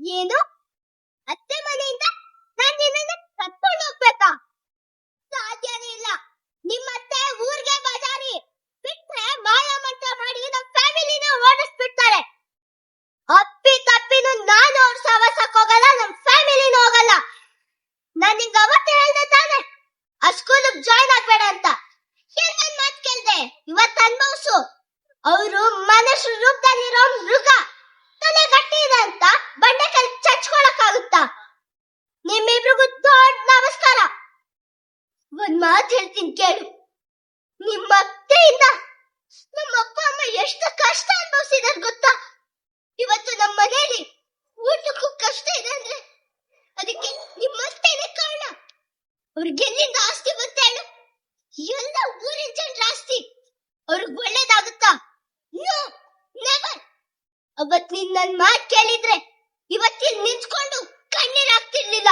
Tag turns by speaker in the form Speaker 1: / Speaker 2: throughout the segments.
Speaker 1: ಏನು ಅತ್ತೆ ಮನೆಯಿಂದ ನಾನ್ ನಿನ್ನನ್ನ ಕರ್ಕೊಂಡು ಹೋಗ್ಬೇಕಾ ಸಾಧ್ಯನೇ ಇಲ್ಲ ನಿಮ್ಮತ್ತೆ ಊರ್ಗೆ ಬಜಾರಿ ಬಿಟ್ರೆ ಮಾಯಾಮಂತ್ರ ಮಾಡಿ ನಮ್ ಫ್ಯಾಮಿಲಿನ ಓಡಿಸ್ಬಿಡ್ತಾರೆ ಅಪ್ಪಿ ತಪ್ಪಿನೂ ನಾನು ಅವ್ರ ಸವಸಕ್ ಹೋಗಲ್ಲ ನಮ್ ಫ್ಯಾಮಿಲಿನೂ ಹೋಗಲ್ಲ ನಾನ್ ನಿಂಗ ಅವತ್ತೇ ಹೇಳ್ದೆ ತಾನೆ ಆ ಸ್ಕೂಲಿಗೆ ಜಾಯ್ನ್ ಆಗ್ಬೇಡ ಅಂತ ಏನ್ ನನ್ ಮಾತ್ ಕೇಳ್ದೆ ಇವತ್ ಅನ್ಭವ್ಸು ಅವರು ಮನುಷ್ಯ ರೂಪದಲ್ಲಿರೋ ಮೃಗ ತಲೆ ಗಟ್ಟಿ ಇದೆ ಅಂತ ಬಂಡೆ ಕಲ್ ಚಚ್ಕೊಳಕ್ಕಾಗುತ್ತಾ ನಿಮ್ಮಿಬ್ರಿಗೂ ದೊಡ್ಡ ನಮಸ್ಕಾರ ಒಂದ್ ಮಾತು ಹೇಳ್ತೀನಿ ಕೇಳು ನಿಮ್ಮ ಅತ್ತೆಯಿಂದ ನಮ್ಮ ಅಪ್ಪ ಅಮ್ಮ ಎಷ್ಟು ಕಷ್ಟ ಅನುಭವಿಸಿದಾರೆ ಗೊತ್ತಾ ಇವತ್ತು ನಮ್ಮ ಮನೆಯಲ್ಲಿ ಊಟಕ್ಕೂ ಕಷ್ಟ ಇದೆ ಅಂದ್ರೆ ಅದಕ್ಕೆ ನಿಮ್ಮ ಅತ್ತೆನೇ ಕಾರಣ ಅವ್ರಿಗೆ ಎಲ್ಲಿಂದ ಆಸ್ತಿ ಗೊತ್ತೇಳು ಎಲ್ಲ ಊರಿನ ಜನರ ಆಸ್ತಿ. ಅವ್ರಿಗೆ ಒಳ್ಳೇದಾಗುತ್ತಾ? ನೆವರ್ ಅವತ್ ನೀನ್ ನನ್ ಮಾತ್ ಕೇಳಿದ್ರೆ ಇವತ್ತಿನ ನಿಂತ್ಕೊಂಡು ಕಣ್ಣೀರ್ ಆಗ್ತಿರ್ಲಿಲ್ಲ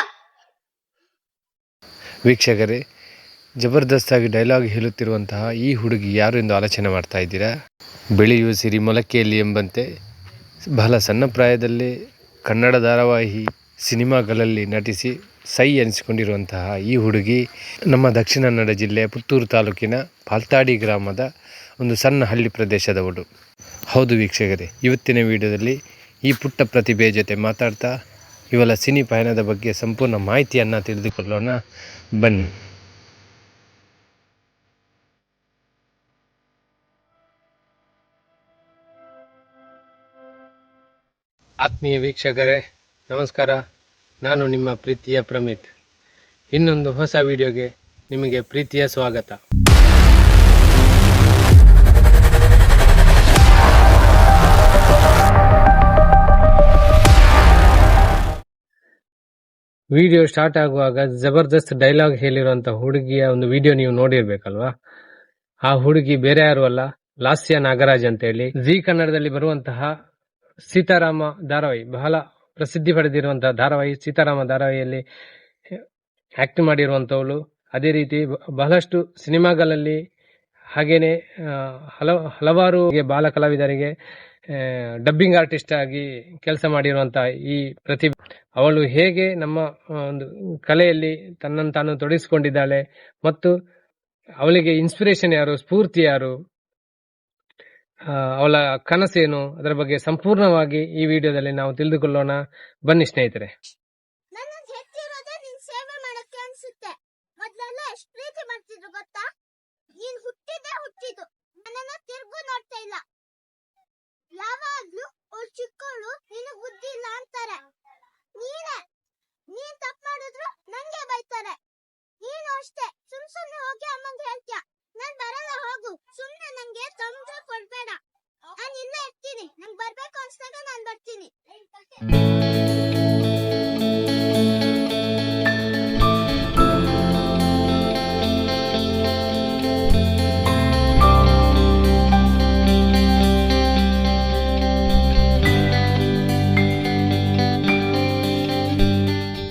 Speaker 2: ವೀಕ್ಷಕರೇ, ಜಬರ್ದಸ್ತಾಗಿ ಡೈಲಾಗ್ ಹೇಳುತ್ತಿರುವಂತಹ ಈ ಹುಡುಗಿ ಯಾರು ಎಂದು ಆಲೋಚನೆ ಮಾಡ್ತಾ ಇದ್ದೀರಾ? ಬೆಳೆಯುವ ಸಿರಿ ಮೊಲಕೆಯಲ್ಲಿ ಎಂಬಂತೆ ಬಹಳ ಸಣ್ಣ ಪ್ರಾಯದಲ್ಲೇ ಕನ್ನಡ ಧಾರಾವಾಹಿ ಸಿನಿಮಾಗಳಲ್ಲಿ ನಟಿಸಿ ಸೈ ಎನಿಸಿಕೊಂಡಿರುವಂತಹ ಈ ಹುಡುಗಿ ನಮ್ಮ ದಕ್ಷಿಣ ಕನ್ನಡ ಜಿಲ್ಲೆಯ ಪುತ್ತೂರು ತಾಲೂಕಿನ ಪಾಲ್ತಾಡಿ ಗ್ರಾಮದ ಒಂದು ಸಣ್ಣ ಹಳ್ಳಿ ಪ್ರದೇಶದವಳು. ಹೌದು ವೀಕ್ಷಕರೇ, ಇವತ್ತಿನ ವಿಡಿಯೋದಲ್ಲಿ ಈ ಪುಟ್ಟ ಪ್ರತಿಭೆಯ ಜೊತೆ ಮಾತಾಡ್ತಾ ಇವಳ ಸಿನಿ ಪಯಣದ ಬಗ್ಗೆ ಸಂಪೂರ್ಣ ಮಾಹಿತಿಯನ್ನು ತಿಳಿದುಕೊಳ್ಳೋಣ. ಬನ್ನಿ. ಆತ್ಮೀಯ ವೀಕ್ಷಕರೇ, ನಮಸ್ಕಾರ. ನಾನು ನಿಮ್ಮ ಪ್ರೀತಿಯ ಪ್ರಮಿತ್. ಇನ್ನೊಂದು ಹೊಸ ವಿಡಿಯೋಗೆ ನಿಮಗೆ ಪ್ರೀತಿಯ ಸ್ವಾಗತ. ವಿಡಿಯೋ ಸ್ಟಾರ್ಟ್ ಆಗುವಾಗ ಜಬರ್ದಸ್ತ್ ಡೈಲಾಗ್ ಹೇಳಿರುವಂತ ಹುಡುಗಿಯ ಒಂದು ವಿಡಿಯೋ ನೀವು ನೋಡಿರ್ಬೇಕಲ್ವಾ? ಆ ಹುಡುಗಿ ಬೇರೆ ಯಾರು ಅಲ್ಲ, ಲಾಸ್ಯ ನಾಗರಾಜ್ ಅಂತ ಹೇಳಿ ಜಿ ಕನ್ನಡದಲ್ಲಿ ಬರುವಂತಹ ಸೀತಾರಾಮ ಧಾರಾವಾಹಿ ಬಹಳ ಪ್ರಸಿದ್ಧಿ ಪಡೆದಿರುವಂತಹ ಧಾರಾವಾಹಿ ಸೀತಾರಾಮ ಧಾರಾವಾಹಿಯಲ್ಲಿ ಆಕ್ಟ್ ಮಾಡಿರುವಂತವಳು ಅದೇ ರೀತಿ ಬಹಳಷ್ಟು ಸಿನಿಮಾಗಳಲ್ಲಿ ಹಾಗೇನೆ ಆ, ಹಲ ಹಲವಾರು ಬಾಲ ಕಲಾವಿದರಿಗೆ ಡಬ್ಬಿಂಗ್ ಆರ್ಟಿಸ್ಟ್ ಆಗಿ ಕೆಲಸ ಮಾಡಿರುವಂತಹ ಈ ಪ್ರತಿಭೆ. ಅವಳು ಹೇಗೆ ನಮ್ಮ ಒಂದು ಕಲೆಯಲ್ಲಿ ತನ್ನನ್ನು ತಾನು ತೊಡಗಿಸಿಕೊಂಡಿದ್ದಾಳೆ ಮತ್ತು ಅವಳಿಗೆ ಇನ್ಸ್ಪಿರೇಷನ್ ಯಾರು ಸ್ಫೂರ್ತಿ ಯಾರು ಅವಳ ಕನಸೇನು? ಅದರ ಬಗ್ಗೆ ಸಂಪೂರ್ಣವಾಗಿ ಈ ವಿಡಿಯೋದಲ್ಲಿ ನಾವು ತಿಳಿದುಕೊಳ್ಳೋಣ. ಬನ್ನಿ ಸ್ನೇಹಿತರೆ.
Speaker 1: ಇಲ್ಲ. ಅಂತಾರೆ. ನೀನೇ. ನೀನ್ ತಪ್ಪು ಮಾಡಿದ್ರು ನಂಗೆ ಬೈತಾರೆ. ನೀನು ಅಷ್ಟೇ. ಸುಮ್ ಸುಮ್ನೆ ಹೋಗಿ ಅಮ್ಮಂಗೆ ಹೇಳ್ತೀಯ? ನಾನ್ ಬರಲ್ಲ ಹೋಗು. ಸುಮ್ನೆ ನಂಗೆ ತೊಂದ್ರೆ ಕೊಡ್ಬೇಡ. ನಾನ್ ಇಲ್ಲೇ ಇರ್ತೀನಿ. ನಂಗ್ ಬರ್ಬೇಕು ಅನ್ಸ್ದಾಗ ನಾನ್ ಬರ್ತೀನಿ.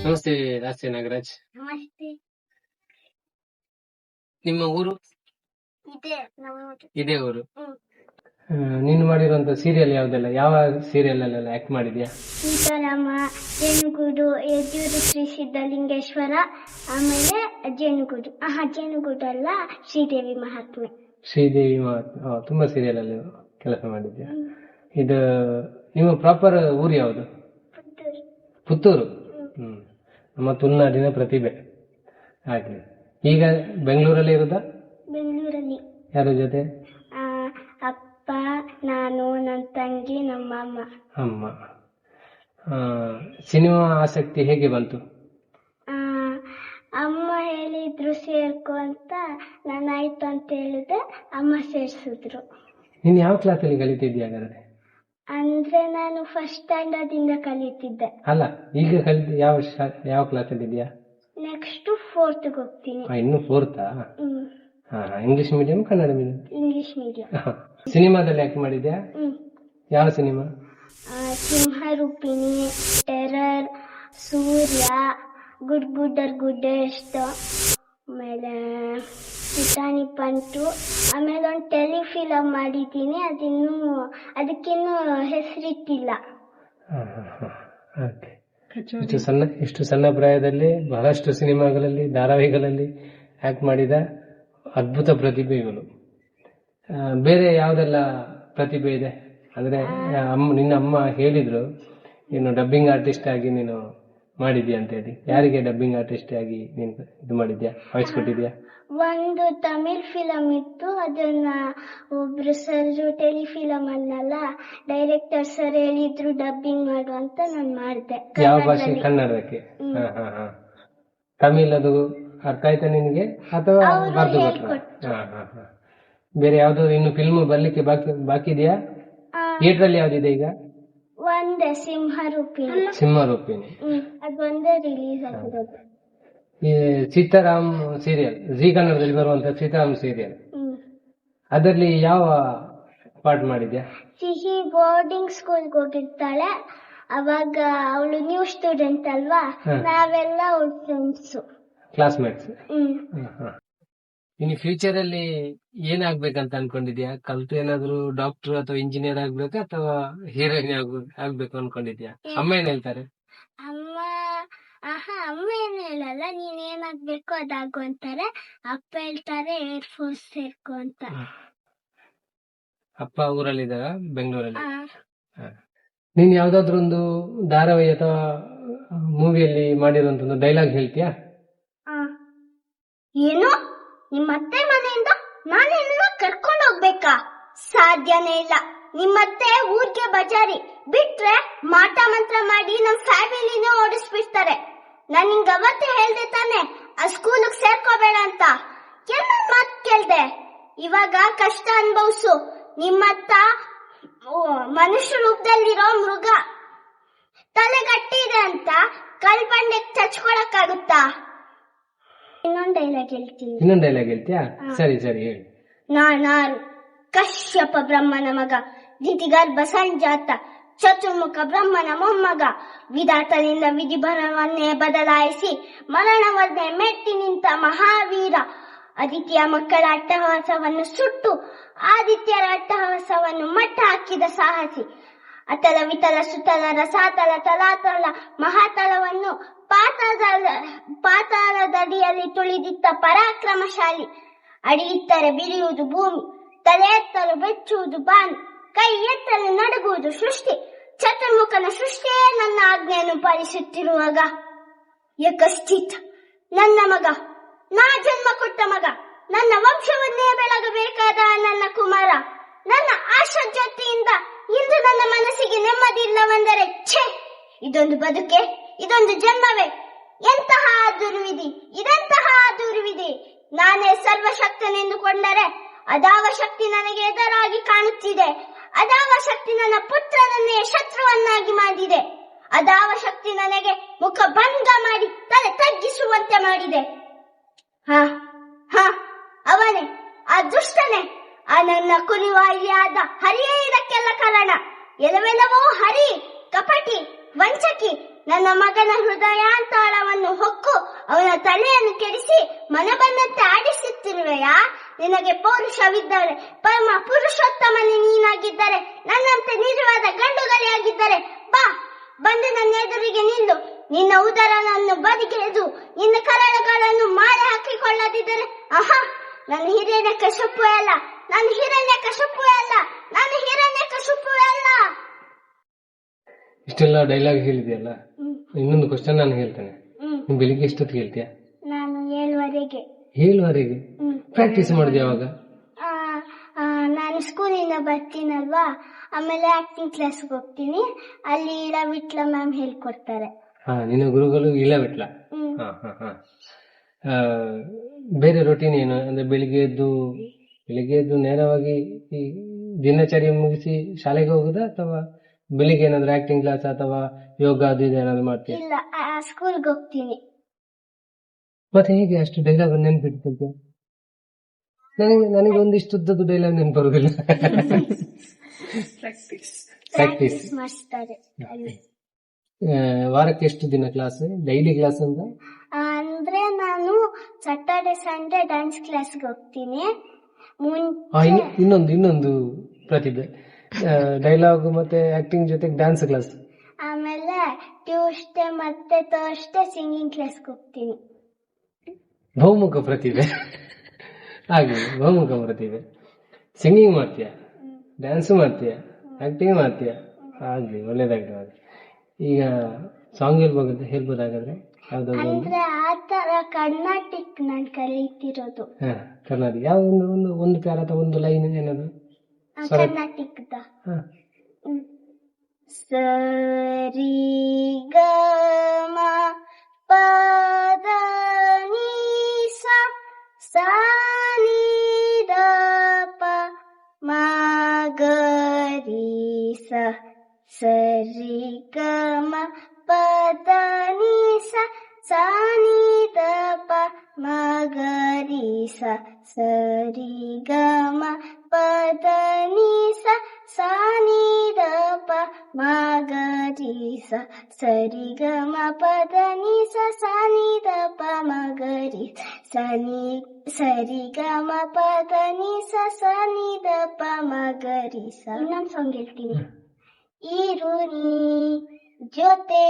Speaker 2: ನಮಸ್ತೆ ರಾಸ್ಯ ನಾಗರಾಜ್.
Speaker 1: ನಮಸ್ತೆ.
Speaker 2: ನಿಮ್ಮ ಊರು?
Speaker 1: ಇದೆ ನಮ್ಮದು
Speaker 2: ಇದೇ ಊರು. ನೀನು ಮಾಡಿರುವಂತ ಸೀರಿಯಲ್ ಯಾವ್ದೆಲ್ಲ? ಯಾವ ಸೀರಿಯಲ್ ಅಲ್ಲೆಲ್ಲ ಆಕ್ಟ್ ಮಾಡಿದ್ಯಾ?
Speaker 1: ಸೀತಾರಾಮ ಜೇನುಗೂಡು ಯಜೂರು ಶ್ರೀ ಸಿದ್ಧಲಿಂಗೇಶ್ವರ ಆಮೇಲೆ ಜೇನುಗೂಡು. ಆಹಾ ಜೇನುಗೂಡು ಅಲ್ಲ ಶ್ರೀದೇವಿ ಮಹಾತ್ಮೆ.
Speaker 2: ಶ್ರೀದೇವಿ ಮಾತ್ ಆ, ತುಂಬಾ ಸೀರಿಯಲ್ ಅಲ್ಲಿ ಕೆಲಸ ಮಾಡಿದ್ಯಾ? ಇದು ನಿಮ್ಮ ಪ್ರಾಪರ್ ಊರು ಯಾವುದು? ಪುತ್ತೂರು. ಹ್ಮ್. ನಮ್ಮ ತುಳುನಾಡಿನ ಪ್ರತಿಭೆ. ಹಾಗೆ. ಈಗ ಬೆಂಗಳೂರಲ್ಲಿ ಇರುದಾ?
Speaker 1: ಬೆಂಗಳೂರಲ್ಲಿ.
Speaker 2: ಯಾರ ಜೊತೆ?
Speaker 1: ಆ, ಅಪ್ಪ ನಾನು ನನ್ನ ತಂಗಿ ನಮ್ಮ ಅಮ್ಮ.
Speaker 2: ಅಮ್ಮ ಆ, ಸಿನಿಮಾ ಆಸಕ್ತಿ ಹೇಗೆ ಬಂತು?
Speaker 1: ಆ, ಅಮ್ಮ ಹೇಳಿದ್ರು ಸೇರ್ಕೊ ಅಂತ ನಾನು ಆಯ್ತು ಅಂತ ಹೇಳಿದೆ ಅಮ್ಮ ಸೇರ್ಸಿದ್ರು.
Speaker 2: ನೀನು ಯಾವ ಕ್ಲಾಸಲ್ಲಿ ಕಲಿತಿದ್ಯಾ ಹಾಗಾದ್ರೆ?
Speaker 1: ಅಂದ್ರೆ ನಾನು ಫಸ್ಟ್ ಸ್ಟ್ಯಾಂಡರ್ಡ್ ಇಂದ ಕಲಿತಿದ್ದೆ.
Speaker 2: ಅಲ್ಲ ಈಗ ಕಲಿತ ಯಾವ ಶಾ- ಯಾವ ಕ್ಲಾಸಲ್ಲಿ ಇದೆಯಾ
Speaker 1: ನೆಕ್ಸ್ಟ್ ಫೋರ್ತ್ ಹೋಗ್ತೀನಿ.
Speaker 2: ಇನ್ನು ಫೋರ್ತಾ
Speaker 1: ಹ್ಮ್.
Speaker 2: ಹಾ English medium Kannada medium
Speaker 1: English medium
Speaker 2: ಸಿನಿಮಾದಲ್ಲಿ ಆಕ್ಟ್ ಮಾಡಿದ್ಯಾ?
Speaker 1: ಹ್ಮ್.
Speaker 2: ಯಾವ ಸಿನಿಮಾ?
Speaker 1: ಆ, ಸಿಂಹರೂಪಿಣಿ ಟೆರರ್ ಸೂರ್ಯ ಗುಡ್ ಗುಡ್ಡರ್ ಗುಡ್ಡೆಸ್ಟ್ ಆಮೇಲೆ ಪಿತಾನಿ ಪಂಟು ಆಮೇಲೆ ಒಂದು ಟೆಲಿಫಿಲಮ್ ಮಾಡಿದ್ದೀನಿ ಅದಿನ್ನೂ ಅದಕ್ಕಿನ್ನೂ ಹೆಸರಿಟ್ಟಿಲ್ಲ.
Speaker 2: ಹಾ, ಹಾ, ಹಾ. ಓಕೆ ಇಷ್ಟು ಸಣ್ಣ ಇಷ್ಟು ಸಣ್ಣ ಪ್ರಾಯದಲ್ಲಿ ಬಹಳಷ್ಟು ಸಿನಿಮಾಗಳಲ್ಲಿ ಧಾರಾವಾಹಿಗಳಲ್ಲಿ ಆಕ್ಟ್ ಮಾಡಿದ ಅದ್ಭುತ ಪ್ರತಿಭೆಗಳು ಬೇರೆ ಯಾವುದೆಲ್ಲ ಪ್ರತಿಭೆ ಇದೆ? ಅಂದ್ರೆ ಅಮ್ಮ ನಿನ್ನ ಅಮ್ಮ ಹೇಳಿದ್ರು ನೀನು ಡಬ್ಬಿಂಗ್ ಆರ್ಟಿಸ್ಟ್ ಆಗಿ ನೀನು ಮಾಡಿದ್ಯಾ ಅಂತ ಹೇಳಿ. ಯಾರಿಗೆ ಡಬ್ಬಿಂಗ್ ಆರ್ಟಿಸ್ಟ್ ಆಗಿ ನೀನು ಇದು ಮಾಡಿದ್ಯಾ? ವಾಯ್ಸ್ ಕೊಟ್ಟಿದ್ಯಾ
Speaker 1: ಒಂದು ತಮಿಳ್ ಫಿಲಂ ಇತ್ತು. ಅದನ್ನ ಒಬ್ರು ಸರ್ ಟೆಲಿಫಿಲಂ ಅನ್ನಲ್ಲ ಡೈರೆಕ್ಟರ್ ಸರ್ ಹೇಳಿದ್ರು ಡಬ್ಬಿಂಗ್ ಮಾಡು ಅಂತ ನಾನು ಮಾಡಿದೆ.
Speaker 2: ಯಾವ ಭಾಷೆ? ಕನ್ನಡಕ್ಕೆ? ಹ ಹ ಹ. ತಮಿಳ್ ಅದು ಅರ್ಥ ಆಯ್ತಾ ನಿನಗೆ? ಅಥವಾ ಬರ್ದು. ಹಾ ಹಾ ಹಾ. ಬೇರೆ ಯಾವ್ದಾದ್ರು ಇನ್ನು ಫಿಲ್ಮ್ ಬರ್ಲಿಕ್ಕೆ ಬಾಕಿ ಬಾಕಿ ಇದೆಯಾ? ಥಿಯೇಟರ್ ಅಲ್ಲಿ ಯಾವ್ದಿದೆ ಈಗ?
Speaker 1: ಒಂದೇ ಸಿಂಹರೂಪಿಣಿ
Speaker 2: ಸಿಂಹರೂಪಿಣಿ
Speaker 1: ಅದು ಅದೊಂದೇ ರಿಲೀಸ್ ಆಗಿರೋದು
Speaker 2: ಈ ಸೀತಾರಾಮ್ ಸೀರಿಯಲ್ ಜೀ ಕನ್ನಡದಲ್ಲಿ ಬರುವಂತ ಸೀತಾರಾಮ್ ಸೀರಿಯಲ್ ಅದರಲ್ಲಿ ಯಾವ ಪಾರ್ಟ್ ಮಾಡಿದ್ಯಾ?
Speaker 1: ಸಿಹಿ ಬೋರ್ಡಿಂಗ್ ಸ್ಕೂಲ್ ಹೋಗಿರ್ತಾಳೆ. ಅವಾಗ ಅವಳು ನ್ಯೂ ಸ್ಟೂಡೆಂಟ್ ಅಲ್ವಾ? ನಾವೆಲ್ಲ ಅವಳ ಫ್ರೆಂಡ್ಸು
Speaker 2: ಕ್ಲಾಸ್ಮೇಟ್ಸ್ ಇನ್ನು ಫ್ಯೂಚರ್ ಅಲ್ಲಿ ಏನಾಗ್ಬೇಕಂತ ಅನ್ಕೊಂಡಿದ್ಯಾ? ಕಲ್ತು ಏನಾದ್ರು ಡಾಕ್ಟರ್ ಅಥವಾ ಇಂಜಿನಿಯರ್ ಆಗ್ಬೇಕಾ ಅಥವಾ ಹೀರೋಯಿನ್ ಆಗ್ಬೇಕು ಅನ್ಕೊಂಡಿದ್ಯಾ? ಅಮ್ಮ ಏನ್ ಹೇಳ್ತಾರೆ?
Speaker 1: ಅಮ್ಮ ಆಹಾ ಅಮ್ಮ ಏನ್ ಹೇಳಲ್ಲ ನೀನ್ ಏನಾಗ್ಬೇಕು ಅದಾಗು ಅಂತಾರೆ. ಅಪ್ಪ ಹೇಳ್ತಾರೆ ಏರ್ ಫೋರ್ಸ್ ಸೇರ್ಕೊ ಅಂತ.
Speaker 2: ಅಪ್ಪ ಊರಲ್ಲಿದ್ದಾರ? ಬೆಂಗಳೂರಲ್ಲಿ? ನೀನ್ ಯಾವ್ದಾದ್ರು ಒಂದು ಧಾರಾವಾಹಿ ಅಥವಾ ಮೂವಿಯಲ್ಲಿ ಮಾಡಿರುವಂತ ಒಂದು ಡೈಲಾಗ್ ಹೇಳ್ತೀಯಾ.
Speaker 1: ಏನು ನಿಮ್ಮ ಅತ್ತೆ ಮನೆಯಿಂದ ನಾನೇನ ಕರ್ಕೊಂಡು ಹೋಗ್ಬೇಕಾ? ಸಾಧ್ಯನೇ ಇಲ್ಲ. ನಿಮ್ಮತ್ತೆ ಊರ್ಗೆ ಬಜಾರಿ ಬಿಟ್ರೆ ಮಾಟ ಮಂತ್ರ ಮಾಡಿ ನಮ್ ಫ್ಯಾಮಿಲಿನೇ ಓಡಿಸ್ಬಿಡ್ತಾರೆ. ನಾನ್ ನಿಂಗ್ ಅವತ್ತೇ ಹೇಳ್ದೆ ತಾನೆ, ಆ ಸ್ಕೂಲಿಗೆ ಸೇರ್ಕೋಬೇಡ ಅಂತ. ಎಲ್ಲ ಮಾತ್ ಕೇಳ್ದೆ? ಇವಾಗ ಕಷ್ಟ ಅನುಭವಿಸು. ನಿಮ್ಮತ್ತ ಮನುಷ್ಯ ರೂಪದಲ್ಲಿರೋ ಮೃಗ. ತಲೆಗಟ್ಟಿದೆ ಅಂತ ಕಲ್ಬಂಡೆ ಚಚ್ಕೊಳಕ್ಕಾಗುತ್ತಾ ಇನ್ನೊಂದ್ ಡೈಲಾಗ್ ಹೇಳ್ತೀನಿ.
Speaker 2: ಇನ್ನೊಂದು ಡೈಲಾಗ್ ಹೇಳ್ತೀಯಾ? ಸರಿ ಸರಿ ಹೇಳಿ.
Speaker 1: ನಾನಾರು ಕಶ್ಯಪ ಬ್ರಹ್ಮನ ಮಗ ದಿತಿಗರ್ಭ ಸಂಜಾತ ಚತುರ್ಮುಖ ಬ್ರಹ್ಮನ ಮೊಮ್ಮಗ ವಿಧಾತನಿಂದ ವಿಧಿಭರವನ್ನೇ ಬದಲಾಯಿಸಿ ಮರಣವನ್ನೇ ಮೆಟ್ಟಿ ನಿಂತ ಮಹಾವೀರ. ಆದಿತ್ಯ ಮಕ್ಕಳ ಅಟ್ಟಹಾಸವನ್ನು ಸುಟ್ಟು ಆದಿತ್ಯರ ಅಟ್ಟಹಾಸವನ್ನು ಮಟ್ಟ ಹಾಕಿದ ಸಾಹಸಿ. ಅತಲ ವಿತಲ ಸುತಲ ರಸಾತಲ ತಲಾತಲ ಮಹಾತಲವನ್ನು ಪಾತಾಳದ ಪಾತಾಳದಡಿಯಲ್ಲಿ ತುಳಿದಿತ್ತ ಪರಾಕ್ರಮಶಾಲಿ ಅಡಿಯಿತ್ತರೆ ಬಿರಿಯುವುದು ಭೂಮಿ, ತಲೆ ಎತ್ತಲು ಬೆಚ್ಚುವುದು ಬಾನ್, ಕೈ ಎತ್ತಲು ನಡುಗುವುದು ಸೃಷ್ಟಿ, ಚತುರ್ಮುಖನ ಸೃಷ್ಟಿಯೇ ನನ್ನ ಆಜ್ಞೆಯನ್ನು ಪಾಲಿಸುತ್ತಿರುವಾಗ. ಯಕಶ್ಚಿತ್, ನನ್ನ ಮಗ, ನಾ ಜನ್ಮ ಕೊಟ್ಟ ಮಗ, ನನ್ನ ವಂಶವನ್ನೇ ಬೆಳಗಬೇಕಾದ ನನ್ನ ಕುಮಾರ, ನನ್ನ ಆಶಾ ಜ್ಯೋತಿಯಿಂದ ಇಂದು ನನ್ನ ಮನಸ್ಸಿಗೆ ನೆಮ್ಮದಿ ಇಲ್ಲವೆಂದರೆ ಛೇ, ಇದೊಂದು ಬದುಕೆ, ಇದೊಂದು ಜನ್ಮವೇ. ಎಂತಹ ದುರ್ವಿಧಿ ಇದೆಂತಹ ದುರ್ವಿಧಿ ನಾನೇ ಸರ್ವಶಕ್ತನೆಂದುಕೊಂಡರೆ ಅದಾವ ಶಕ್ತಿ ನನಗೆ ಎದುರಾಗಿ ಕಾಣುತ್ತಿದೆ. ಅದಾವ ಶಕ್ತಿ ನನ್ನ ಪುತ್ರನನ್ನೇ ಶತ್ರುವನ್ನಾಗಿ ಮಾಡಿದೆ. ಅದಾವ ಶಕ್ತಿ ನನಗೆ ಮುಖ ಭಂಗ ಮಾಡಿ ತಲೆ ತಗ್ಗಿಸುವಂತೆ ಮಾಡಿದೆ. ಹ ಹ, ಅವನೇ, ಆ ದುಷ್ಟನೇ, ಆ ನನ್ನ ಕುರಿವಾಯಿಯಾದ ಹರಿಯೇ ಇದಕ್ಕೆಲ್ಲ ಕಾರಣ. ಎಲ್ಲವೆಲ್ಲವೋ ಹರಿ, ಕಪಟಿ ವಂಚಕಿ, ನನ್ನ ಮಗನ ಹೃದಯಾಂತಾಳವನ್ನು ಹೊಕ್ಕು, ಅವನ ತಲೆಯನ್ನು ಕೆಡಿಸಿ ಮನಬಂದಂತೆ ಆಡಿಸುತ್ತಿರುವೆಯಾ? ನಿನಗೆ ಪೌರುಷವಿದ್ದರೆ ಪರಮ ಪುರುಷೋತ್ತಮನೇ ನೀನಾಗಿದ್ದರೆ, ನನ್ನಂತೆ ನಿಜವಾದ ಗಂಡುಗಳಿಯಾಗಿದ್ದರೆ ಬಾ, ಬಂದು ನನ್ನ ಎದುರಿಗೆ ನಿಲ್ಲು. ನಿನ್ನ ಉದರನನ್ನು ಬದಿಗೆದು ನಿನ್ನ ಕರಳುಗಳನ್ನು ಮಾಲೆ ಹಾಕಿಕೊಳ್ಳದಿದ್ದರೆ, ಆಹಾ, ನನ್ನ ಹಿರಿಯ ಕಶಪುವೆ ಅಲ್ಲ, ನನ್ನ ಹಿರಣ್ಯ ಕಶಪುವೆ ಅಲ್ಲ, ನನ್ನ ಹಿರಣ್ಯ ಕಸುಪ್ಪು ಅಲ್ಲ.
Speaker 2: ಇಷ್ಟೆಲ್ಲ ಡೈಲಾಗ್ ಹೇಳಿದ್ಯಲ್ಲ? ಇನ್ನೊಂದು ಕ್ವಶನ್ ನಾನು ಹೇಳ್ತೇನೆ. ನೀನು ಬೆಳಿಗ್ಗೆ ಎಷ್ಟೊತ್ತಿಗೆ ಹೇಳ್ತೀಯಾ?
Speaker 1: ನಾನು ಏಳುವರೆಗೆ.
Speaker 2: ಏಳುವರೆಗೆ. ಪ್ರಾಕ್ಟೀಸ್ ಮಾಡಿದೆ ಯಾವಾಗ?
Speaker 1: ನಾನು ಸ್ಕೂಲಿಂದ ಬರ್ತೀನಲ್ವಾ? ಆಮೇಲೆ ಆಕ್ಟಿಂಗ್ ಕ್ಲಾಸ್ಗೆ ಹೋಗ್ತೀನಿ. ಅಲ್ಲಿ ವಿಟ್ಲ ಮ್ಯಾಮ್ ಹೇಳ್ಕೊಡ್ತಾರೆ.
Speaker 2: ಹಾ ನಿನ್ನ ಗುರುಗಳು
Speaker 1: ಹ್ಮ್.
Speaker 2: ಹಾ ಹಾ ಹಾ. ಬೇರೆ ರೊಟೀನ್ ಏನು? ಅಂದ್ರೆ ಬೆಳಿಗ್ಗೆ ಎದ್ದು ಬೆಳಿಗ್ಗೆ ಎದ್ದು ನೇರವಾಗಿ ಈ ದಿನಚರಿ ಮುಗಿಸಿ ಶಾಲೆಗೆ ಹೋಗುದಾ ಅಥವಾ ಬೆಳಿಗ್ಗೆ ಏನಾದ್ರು ಆಕ್ಟಿಂಗ್ ಕ್ಲಾಸ್ ಅಥವಾ ಯೋಗ ಅದು ಇದು ಏನಾದ್ರು ಮಾಡ್ತೀಯ?
Speaker 1: ಇಲ್ಲ ಸ್ಕೂಲ್ಗೆ ಹೋಗ್ತೀನಿ.
Speaker 2: ಮತ್ತೆ ಹೇಗೆ ಅಷ್ಟು ಡೈಲಾಗ್ ನೆನ್ಪಿಡ್ತದೆ ನನಗೆ ನನಗೆ ಒಂದಿಷ್ಟು ಉದ್ದದ್ದು ಡೈಲಾಗ್ ನೆನ್ಪು ಬರುದಿಲ್ಲ ಪ್ರಾಕ್ಟೀಸ್
Speaker 1: ಮಾಡಿಸ್ತಾರೆ
Speaker 2: ವಾರಕ್ಕೆ ಎಷ್ಟು ದಿನ ಕ್ಲಾಸ್ ಡೈಲಿ ಕ್ಲಾಸ್ ಅಂತ
Speaker 1: ಅಂದ್ರೆ ನಾನು ಸಟರ್ಡೆ ಸಂಡೇ ಡ್ಯಾನ್ಸ್ ಕ್ಲಾಸ್ಗೆ ಹೋಗ್ತೀನಿ.
Speaker 2: ಇನ್ನೊಂದು ಇನ್ನೊಂದು ಪ್ರತಿಭೆ. ಡೈಲಾಗ್ ಮತ್ತೆ ಆಕ್ಟಿಂಗ್ ಜೊತೆಗೆ ಡ್ಯಾನ್ಸ್ ಕ್ಲಾಸ್
Speaker 1: ಆಮೇಲೆ ಟ್ಯೂಸ್ಡೇ ಮತ್ತೆ ಥರ್ಸ್ಡೇ ಸಿಂಗಿಂಗ್ ಕ್ಲಾಸ್ಗೆ ಹೋಗ್ತೀನಿ.
Speaker 2: ಬಹುಮುಖ ಪ್ರತಿಭೆ. ಹಾಗೆ ಬಹುಮುಖ ಪ್ರತಿಭೆ. ಸಿಂಗಿಂಗ್ ಮಾಡ್ತೀಯ? ಡ್ಯಾನ್ಸ್ ಮಾಡ್ತೀಯ? ಆಕ್ಟಿಂಗ್ ಮಾಡ್ತೀಯ? ಆಗ್ಲಿ ಒಳ್ಳೇದಾಗ್ಲಿ ಆಗ್ಲಿ. ಈಗ ಸಾಂಗ್ ಹೇಳ್ಬೋದು ಹೇಳ್ಬೋದಾಗಾದ್ರೆ? ಯಾವ್ದಾದ್ರು ಒಂದು?
Speaker 1: ಅಂದ್ರೆ ಆ ತರ ಕರ್ನಾಟಿಕ್ ನಾನು ಕಲಿತಿರೋದು
Speaker 2: ಹಾ ಕರ್ನಾಟಕ. ಯಾವ ಒಂದು ಒಂದು ಒಂದು ಪ್ಯಾರ ಅಥವಾ ಒಂದು ಲೈನ್ ಏನದು
Speaker 1: ಆ
Speaker 2: ಸರಿ.
Speaker 1: ಕರ್ನಾಟಿಕ್ದ
Speaker 2: ಹಾ
Speaker 1: ಹ್ಮ್. ಸರಿ ಗ ಮ ಪದ ನೀ ಸ ಸ ನೀ ದ ಪ ಮ ಗ ರಿ ಸ ಸರಿ ಗ ಮ ಪದ ನೀ ಸ ಸ ನೀ ದ ಪ ಮ ಗ ರಿ ಸ ಸರಿ ಗ ಮ ಪದ ನೀ ಸ ಸ ದ ಪ ಮ ಗ ರಿ ಸ ಸರಿ ಗ ಮ ಪದ ನೀ ಸ ಸ ದ ಪ ಮ ಗ ರಿ ಸ ನೀ ಸರಿ ಗ ಮ ಪದ ನೀ ಸ ಸ ದ ಪ ಮ ಗ ರಿ ಸ ಇನ್ನೊಂದು ಸಾಂಗ್ ಹೇಳ್ತೀನಿ. ಇರು ನೀ ಜೊತೆ